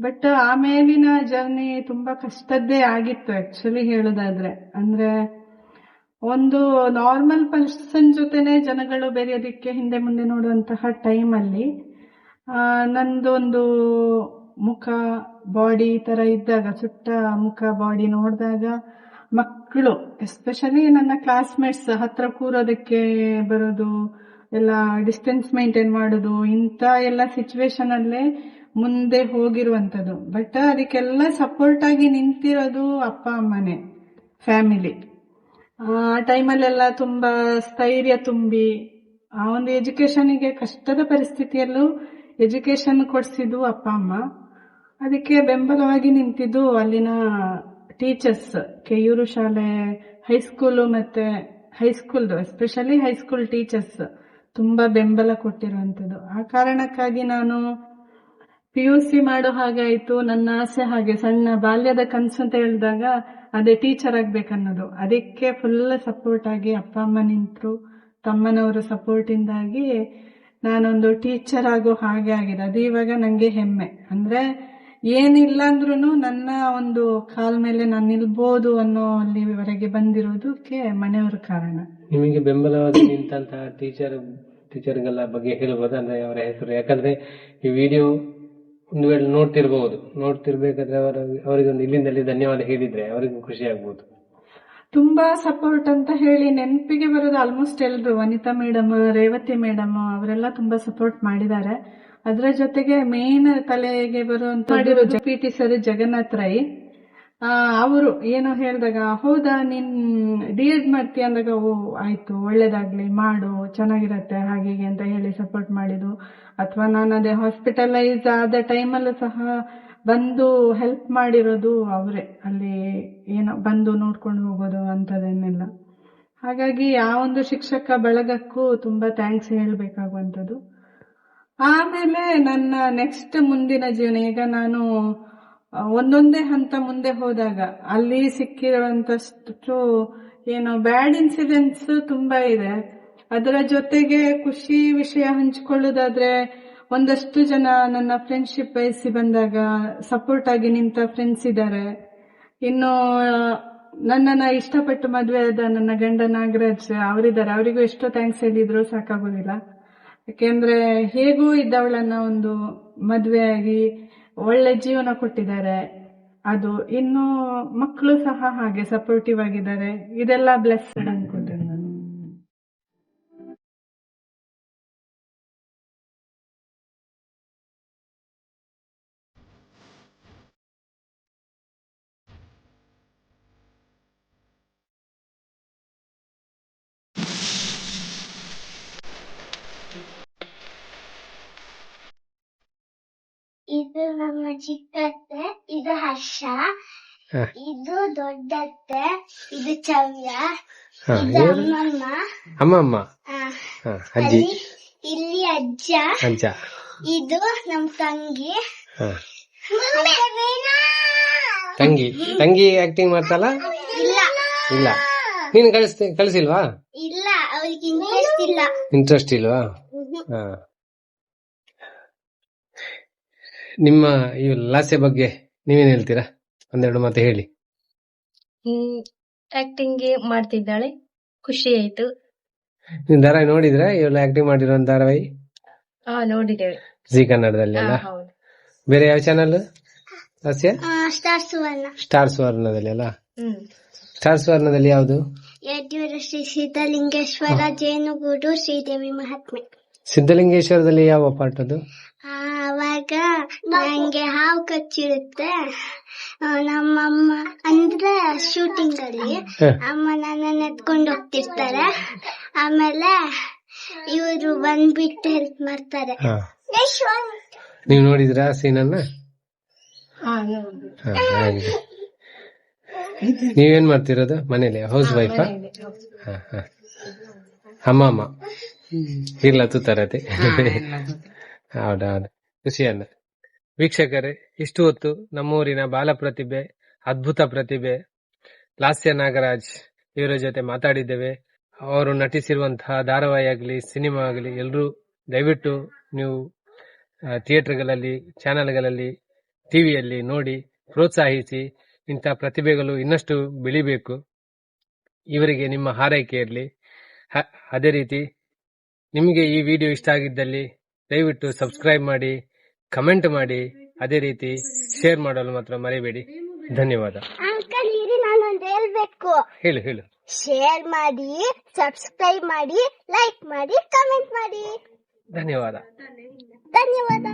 Speaker 3: ಬಟ್ ಆಮೇಲಿನ ಜರ್ನಿ ತುಂಬಾ ಕಷ್ಟದ್ದೇ ಆಗಿತ್ತು ಆಕ್ಚುಲಿ ಹೇಳೋದಾದ್ರೆ. ಅಂದ್ರೆ ಒಂದು ನಾರ್ಮಲ್ ಪರ್ಸನ್ ಜೊತೆನೆ ಜನಗಳು ಬೆರೆಯೋದಿಕ್ಕೆ ಹಿಂದೆ ಮುಂದೆ ನೋಡುವಂತಹ ಟೈಮಲ್ಲಿ ನಂದೊಂದು ಮುಖ ಬಾಡಿ ಈ ತರ ಇದ್ದಾಗ ಸುಟ್ಟ ಮುಖ ಬಾಡಿ ನೋಡಿದಾಗ ಮಕ್ಕಳು ಎಸ್ಪೆಷಲಿ ನನ್ನ ಕ್ಲಾಸ್ಮೇಟ್ಸ್ ಹತ್ರ ಕೂರೋದಕ್ಕೆ ಬರೋದು, ಎಲ್ಲ ಡಿಸ್ಟೆನ್ಸ್ ಮೇಂಟೈನ್ ಮಾಡೋದು, ಇಂಥ ಎಲ್ಲ ಸಿಚುವೇಶನ್ ಅಲ್ಲೇ ಮುಂದೆ ಹೋಗಿರುವಂಥದ್ದು. ಬಟ್ ಅದಕ್ಕೆಲ್ಲ ಸಪೋರ್ಟ್ ಆಗಿ ನಿಂತಿರೋದು ಅಪ್ಪ, ಅಮ್ಮನೇ ಫ್ಯಾಮಿಲಿ ಆ ಟೈಮಲ್ಲೆಲ್ಲ ತುಂಬಾ ಸ್ಥೈರ್ಯ ತುಂಬಿ, ಆ ಒಂದು ಎಜುಕೇಶನ್ಗೆ ಕಷ್ಟದ ಪರಿಸ್ಥಿತಿಯಲ್ಲೂ ಎಜುಕೇಶನ್ ಕೊಡ್ಸಿದ್ದು ಅಪ್ಪ, ಅಮ್ಮ. ಅದಕ್ಕೆ ಬೆಂಬಲವಾಗಿ ನಿಂತಿದ್ದು ಅಲ್ಲಿನ ಟೀಚರ್ಸ್ ಕೆಯೂರು ಶಾಲೆ ಹೈಸ್ಕೂಲು ಮತ್ತೆ ಹೈಸ್ಕೂಲ್ದು ಎಸ್ಪೆಷಲಿ ಹೈಸ್ಕೂಲ್ ಟೀಚರ್ಸ್ ತುಂಬಾ ಬೆಂಬಲ ಕೊಟ್ಟಿರುವಂಥದ್ದು. ಆ ಕಾರಣಕ್ಕಾಗಿ ನಾನು ಪಿ ಯು ಸಿ ಮಾಡೋ ಹಾಗೆ ಆಯ್ತು. ನನ್ನ ಆಸೆ ಹಾಗೆ, ಸಣ್ಣ ಬಾಲ್ಯದ ಕನಸು ಅಂತ ಹೇಳಿದಾಗ ಅದೇ ಟೀಚರ್ ಆಗ್ಬೇಕನ್ನೋದು. ಅದಕ್ಕೆ ಫುಲ್ ಸಪೋರ್ಟ್ ಆಗಿ ಅಪ್ಪ, ಅಮ್ಮ ನಿಂತರು. ತಮ್ಮನವರ ಸಪೋರ್ಟ್ ಇಂದಾಗಿ ನಾನೊಂದು ಟೀಚರ್ ಆಗೋ ಹಾಗೆ ಆಗಿದೆ. ಅದು ಇವಾಗ ನನಗೆ ಹೆಮ್ಮೆ. ಅಂದ್ರೆ ಏನಿಲ್ಲ ಅಂದ್ರೂ ನನ್ನ ಒಂದು ಕಾಲ್ ಮೇಲೆ ನಾನು ನಿಲ್ಬೋದು ಅನ್ನೋ ಅಲ್ಲಿವರೆಗೆ ಬಂದಿರೋದಕ್ಕೆ ಮನೆಯವರ ಕಾರಣ.
Speaker 2: ನಿಮಗೆ ಬೆಂಬಲವಾಗಿ ನಿಂತಹ ಟೀಚರ್ ಟೀಚರ್ಗಳ ಬಗ್ಗೆ ಹೇಳ್ಬೋದು? ಅಂದ್ರೆ ಅವರ ಹೆಸರು. ಯಾಕಂದ್ರೆ ಈ ವಿಡಿಯೋ ಒಂದು ವೇಳೆ ನೋಡ್ತಿರ್ಬಹುದು ನೋಡ್ತಿರ್ಬೇಕಾದ್ರೆ ಅವರ ಅವರಿಗೆ ಒಂದು ಇಲ್ಲಿಂದಲ್ಲಿ ಧನ್ಯವಾದ ಹೇಳಿದ್ರೆ ಅವರಿಗೂ ಖುಷಿ ಆಗ್ಬೋದು.
Speaker 3: ತುಂಬಾ ಸಪೋರ್ಟ್ ಅಂತ ಹೇಳಿ ನೆನಪಿಗೆ ಬರೋದು ಆಲ್ಮೋಸ್ಟ್ ಎಲ್ರು. ವನಿತಾ ಮೇಡಮ್ ರೇವತಿ ಮೇಡಮ್ ಅವರೆಲ್ಲ ತುಂಬಾ ಸಪೋರ್ಟ್ ಮಾಡಿದ್ದಾರೆ. ಅದರ ಜೊತೆಗೆ ಮೇನ್ ತಲೆಗೆ ಬರುವಂತ P T sir Jagannath Rai. ಅವರು ಏನು ಹೇಳಿದಾಗ ಹೌದಾ ನೀನ್ ಡಿ ಎಡ್ ಮಾಡ್ತೀಯ ಅಂದಾಗ ಓ ಆಯ್ತು ಒಳ್ಳೇದಾಗ್ಲಿ ಮಾಡು ಚೆನ್ನಾಗಿರತ್ತೆ ಹಾಗೆ ಹೀಗೆ ಅಂತ ಹೇಳಿ ಸಪೋರ್ಟ್ ಮಾಡಿದ್ದು. ಅಥವಾ ನಾನು ಅದೇ ಹಾಸ್ಪಿಟಲೈಸ್ ಆದ ಟೈಮಲ್ಲೂ ಸಹ ಬಂದು ಹೆಲ್ಪ್ ಮಾಡಿರೋದು ಅವರೇ. ಅಲ್ಲಿ ಏನೋ ಬಂದು ನೋಡ್ಕೊಂಡು ಹೋಗೋದು ಅಂತದನ್ನೆಲ್ಲ ಹಾಗಾಗಿ ಆ ಒಂದು ಶಿಕ್ಷಕ ಬಳಗಕ್ಕೂ ತುಂಬಾ ಥ್ಯಾಂಕ್ಸ್ ಹೇಳಬೇಕಾಗುವಂಥದ್ದು. ಆಮೇಲೆ ನನ್ನ ನೆಕ್ಸ್ಟ್ ಮುಂದಿನ ಜೀವನ, ಈಗ ನಾನು ಒಂದೊಂದೇ ಹಂತ ಮುಂದೆ ಹೋದಾಗ ಅಲ್ಲಿ ಸಿಕ್ಕಿರುವಂತಷ್ಟು ಏನು ಬ್ಯಾಡ್ ಇನ್ಸಿಡೆಂಟ್ಸ್ ತುಂಬಾ ಇದೆ. ಅದರ ಜೊತೆಗೆ ಖುಷಿ ವಿಷಯ ಹಂಚಿಕೊಳ್ಳೋದಾದ್ರೆ ಒಂದಷ್ಟು ಜನ ನನ್ನ ಫ್ರೆಂಡ್ಶಿಪ್ ಬಯಸಿ ಬಂದಾಗ ಸಪೋರ್ಟ್ ಆಗಿ ನಿಂತ ಫ್ರೆಂಡ್ಸ್ ಇದ್ದಾರೆ ಇನ್ನು, ನನ್ನನ್ನ ಇಷ್ಟಪಟ್ಟು ಮದುವೆ ಆದ ನನ್ನ ಗಂಡ ನಾಗರಾಜ್ ಅವರಿದ್ದಾರೆ ಅವರಿಗೂ ಎಷ್ಟೋ ಥ್ಯಾಂಕ್ಸ್ ಹೇಳಿದ್ರು ಸಾಕಾಗೋದಿಲ್ಲ. ಯಾಕೆಂದ್ರೆ ಹೇಗೂ ಇದ್ದವಳನ್ನ ಒಂದು ಮದುವೆ ಆಗಿ ಒಳ್ಳೆ ಜೀವನ ಕೊಟ್ಟಿದ್ದಾರೆ. ಅದು ಇನ್ನು ಮಕ್ಕಳು ಸಹ ಹಾಗೆ ಸಪೋರ್ಟಿವ್ ಆಗಿದ್ದಾರೆ. ಇದೆಲ್ಲ ಬ್ಲೆಸ್ ಅನ್ಕೋತೇನೆ
Speaker 1: ಚಿಕ್ಕತ್ತೆ ಇದು ಹರ್ಷ
Speaker 2: ಹಾ.
Speaker 1: ಇದು ದೊಡ್ಡತ್ತೆ ಇದು ಚವ್ಯ
Speaker 2: ಹ,
Speaker 1: ಇದು? ಅಮ್ಮಮ್ಮ.
Speaker 2: ಅಮ್ಮ ಅಮ್ಮ
Speaker 1: ಆ,
Speaker 2: ಹ, ಅಜ್ಜಿ.
Speaker 1: ಅಲ್ಲಿ ಇಲ್ಲಿ ಅಜ್ಜ.
Speaker 2: ಅಜ್ಜ.
Speaker 1: ಇದು ನಮ್ ತಂಗಿ.
Speaker 2: ಹ.
Speaker 1: ಅತ್ತೆ.
Speaker 2: ತಂಗಿ. ತಂಗಿ ಆಕ್ಟಿಂಗ್ ಮಾಡ್ತಾಳ?
Speaker 1: ಇಲ್ಲ.
Speaker 2: ಇಲ್ಲ. ನೀನು ಕಳಿಸ್ತಿ ಕಳಿಸಿಲ್ವಾ?
Speaker 1: ಇಲ್ಲ ಅವಳಿಗೆ ಇಂಟ್ರೆಸ್ಟ್ ಇಲ್ಲ.
Speaker 2: ಇಂಟ್ರೆಸ್ಟ್ ಇಲ್ವಾ? ಹ. ನಿಮ್ಮ ಈ ಲಾಸ್ಯ ಬಗ್ಗೆ ನೀವೇನ್ ಹೇಳ್ತೀರಾ? ಒಂದೆರಡು ಮಾತು ಹೇಳಿ.
Speaker 4: ಹ್ಮ್ ಆಕ್ಟಿಂಗ್ ಮಾಡ್ತಿದ್ದಾಳೆ. ಖುಷಿ ಆಯ್ತು.
Speaker 2: ನೀವು ಧಾರಾವಾಹಿ ನೋಡಿದ್ರ? ಇವಳು ಆಕ್ಟಿಂಗ್ ಮಾಡಿರೋ ಧಾರಾವಾಹಿ?
Speaker 4: ಹಾ ನೋಡಿದ್ದೇವೆ.
Speaker 2: ಜಿ ಕನ್ನಡದಲ್ಲಿ
Speaker 4: ಹಾ
Speaker 2: ಅಲ್ಲ
Speaker 4: ಹೌದು.
Speaker 2: ಬೇರೆ ಯಾವ channel Lasya?
Speaker 1: Star Suvarna
Speaker 2: star ಸುವರ್ಣದಲ್ಲಿ ಅಲ್ಲ?
Speaker 4: ಹ್ಮ್.
Speaker 2: ಸ್ಟಾರ್ ಸುವರ್ಣದಲ್ಲಿ ಯಾವುದು?
Speaker 1: ಯಡ್ಯೂರ ಶ್ರೀ ಸಿದ್ಧಲಿಂಗೇಶ್ವರ ಜೇನುಗೂಡು ಶ್ರೀದೇವಿ ಮಹಾತ್ಮೆ.
Speaker 2: ಸಿದ್ಧಲಿಂಗೇಶ್ವರದಲ್ಲಿ ಯಾವ ಪಾಠ ಅದು?
Speaker 1: ಆ, ಅವಾಗ ನಂಗೆ ಹಾವು ಕಚ್ಚಿರುತ್ತೆ. ನಮ್ಮಮ್ಮ ಅಂದ್ರೆ ಶೂಟಿಂಗ್ ಅಲ್ಲಿ ಅಮ್ಮ ನನ್ನ ಎತ್ಕೊಂಡು ಹೋಗ್ತಿರ್ತಾರೆ. ಆಮೇಲೆ ಇವರು ಬಂದ್ಬಿಟ್ಟು ಹೆಲ್ಪ್ ಮಾಡ್ತಾರೆ.
Speaker 2: ನೀವ್ ನೋಡಿದ್ರ ಸೀನನ್ನ? ಅನ್ನ ನೀವೇನ್ ಮಾಡ್ತಿರೋದು? ಮನೇಲಿ ಹೌಸ್ ವೈಫಾ? ಹಾ ಹಾ. ಅಮ್ಮ ಅಮ್ಮ ಇಲ್ಲ ತರತೆ ಹೌದೌದು. ಖುಷಿಯನ್ನ. ವೀಕ್ಷಕರೇ ಇಷ್ಟು ಹೊತ್ತು ನಮ್ಮೂರಿನ ಬಾಲ ಪ್ರತಿಭೆ ಅದ್ಭುತ ಪ್ರತಿಭೆ ಲಾಸ್ಯ ನಾಗರಾಜ್ ಇವರ ಜೊತೆ ಮಾತಾಡಿದ್ದೇವೆ. ಅವರು ನಟಿಸಿರುವಂತಹ ಧಾರಾವಾಹಿ ಆಗಲಿ ಸಿನಿಮಾ ಆಗಲಿ ಎಲ್ಲರೂ ದಯವಿಟ್ಟು ನೀವು ಥಿಯೇಟರ್ಗಳಲ್ಲಿ ಚಾನೆಲ್ಗಳಲ್ಲಿ ಟಿವಿಯಲ್ಲಿ ನೋಡಿ ಪ್ರೋತ್ಸಾಹಿಸಿ ಇಂಥ ಪ್ರತಿಭೆಗಳು ಇನ್ನಷ್ಟು ಬೆಳಿಬೇಕು. ಇವರಿಗೆ ನಿಮ್ಮ ಹಾರೈಕೆ ಇರಲಿ. ಅದೇ ರೀತಿ ನಿಮಗೆ ಈ ವಿಡಿಯೋ ಇಷ್ಟ ಆಗಿದ್ದಲ್ಲಿ ದಯವಿಟ್ಟು ಸಬ್ಸ್ಕ್ರೈಬ್ ಮಾಡಿ ಕಮೆಂಟ್ ಮಾಡಿ ಅದೇ ರೀತಿ ಶೇರ್ ಮಾಡಲು ಮಾತ್ರ ಮರಿಬೇಡಿ. ಧನ್ಯವಾದ.
Speaker 1: ಅಂಕಲ್ ಇರಿ ನಾನೊಂದು ಹೇಳ್ಬೇಕು.
Speaker 2: ಹೇಳು ಹೇಳು.
Speaker 1: ಶೇರ್ ಮಾಡಿ ಸಬ್ಸ್ಕ್ರೈಬ್ ಮಾಡಿ ಲೈಕ್ ಮಾಡಿ ಕಮೆಂಟ್ ಮಾಡಿ.
Speaker 2: ಧನ್ಯವಾದ.
Speaker 1: ಧನ್ಯವಾದ.